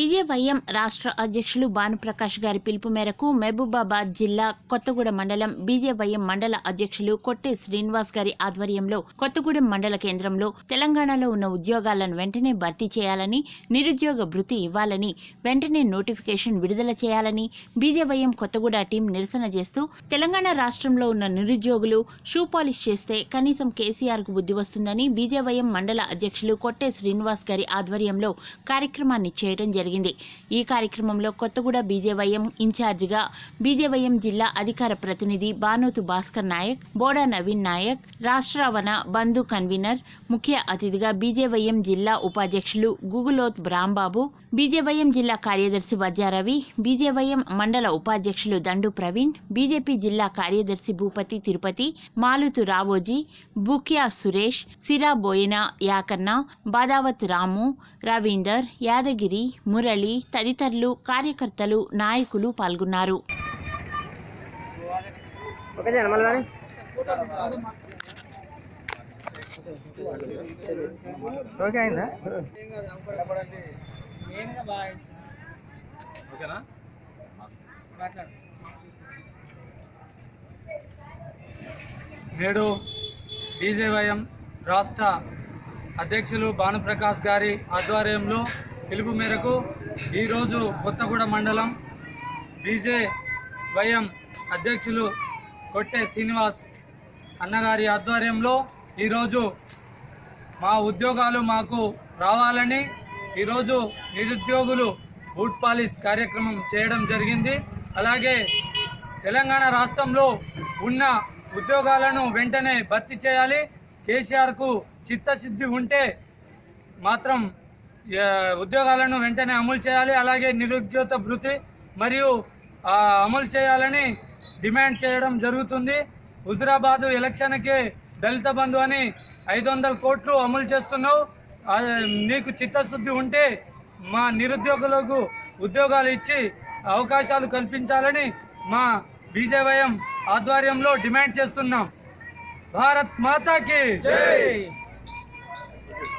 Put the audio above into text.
BJYM రాష్ట్ర అధ్యక్షులు భానుప్రకాష్ గారి పిలుపు మేరకు మహబూబాబాద్ జిల్లా కొత్తగూడెం మండలం బీజేవైఎం మండల అధ్యక్షులు కొట్టే శ్రీనివాస్ గారి ఆధ్వర్యంలో కొత్తగూడెం మండల కేంద్రంలో తెలంగాణలో ఉన్న ఉద్యోగాలను వెంటనే భర్తీ చేయాలని నిరుద్యోగ భృతి ఇవ్వాలని వెంటనే నోటిఫికేషన్ విడుదల చేయాలని బీజేవైఎం కొత్తగూడ టీం నిరసన చేస్తూ తెలంగాణ రాష్ట్రంలో ఉన్న నిరుద్యోగులు షూ పాలిష్ చేస్తే కనీసం కేసీఆర్కు బుద్ధి వస్తుందని బీజేవైఎం మండల అధ్యక్షులు కొట్టే శ్రీనివాస్ గారి ఆధ్వర్యంలో కార్యక్రమాన్ని చేయడం జరిగింది. ఈ కార్యక్రమంలో కొత్తగూడ బీజేవైఎం ఇన్ఛార్జిగా బీజేవైఎం జిల్లా అధికార ప్రతినిధి బానోతు భాస్కర్ నాయక్ బోడా నవీన్ నాయక్ రాష్ట్రావన బంధు కన్వీనర్ ముఖ్య అతిథిగా బీజేవైఎం జిల్లా ఉపాధ్యక్షులు గుగులోత్ బ్రాంబాబు బీజేవైఎం జిల్లా కార్యదర్శి వజ్జారవి బీజేవైఎం మండల ఉపాధ్యక్షులు దండు ప్రవీణ్ బీజేపీ జిల్లా కార్యదర్శి భూపతి తిరుపతి మాలుతు రావోజీ బుక్యా సురేష్ సిరా బోయిన యాకన్న బాదావత్ రాము రవీందర్ యాదగిరి మురళి తదితరులు కార్యకర్తలు నాయకులు పాల్గొన్నారు. ఓకే ఓకే అయిందా? నేడు బీజేవైఎం రాష్ట్ర అధ్యక్షులు భానుప్రకాష్ గారి ఆధ్వర్యంలో పిలుపు మేరకు ఈరోజు కొత్తగూడ మండలం బీజేవైఎం అధ్యక్షులు కొట్టే శ్రీనివాస్ అన్నగారి ఆధ్వర్యంలో ఈరోజు మా ఉద్యోగాలు మాకు రావాలని ఈరోజు నిరుద్యోగులు బూట్ పాలిస్ కార్యక్రమం చేయడం జరిగింది. అలాగే తెలంగాణ రాష్ట్రంలో ఉన్న ఉద్యోగాలను వెంటనే భర్తీ చేయాలి. కేసీఆర్కు చిత్తశుద్ధి ఉంటే మాత్రం ఉద్యోగాలను వెంటనే అమలు చేయాలి. అలాగే నిరుద్యోగ భృతి మరియు అమలు చేయాలని డిమాండ్ చేయడం జరుగుతుంది. హుజురాబాదు ఎలక్షన్కి దళిత బంధు అని ఐదు వందల కోట్లు అమలు చేస్తున్నావు. నీకు చిత్తశుద్ధి ఉంటే మా నిరుద్యోగులకు ఉద్యోగాలు ఇచ్చి అవకాశాలు కల్పించాలని మా బీజేవైఎం ఆధ్వర్యంలో డిమాండ్ చేస్తున్నాం. భారత్ మాతాకి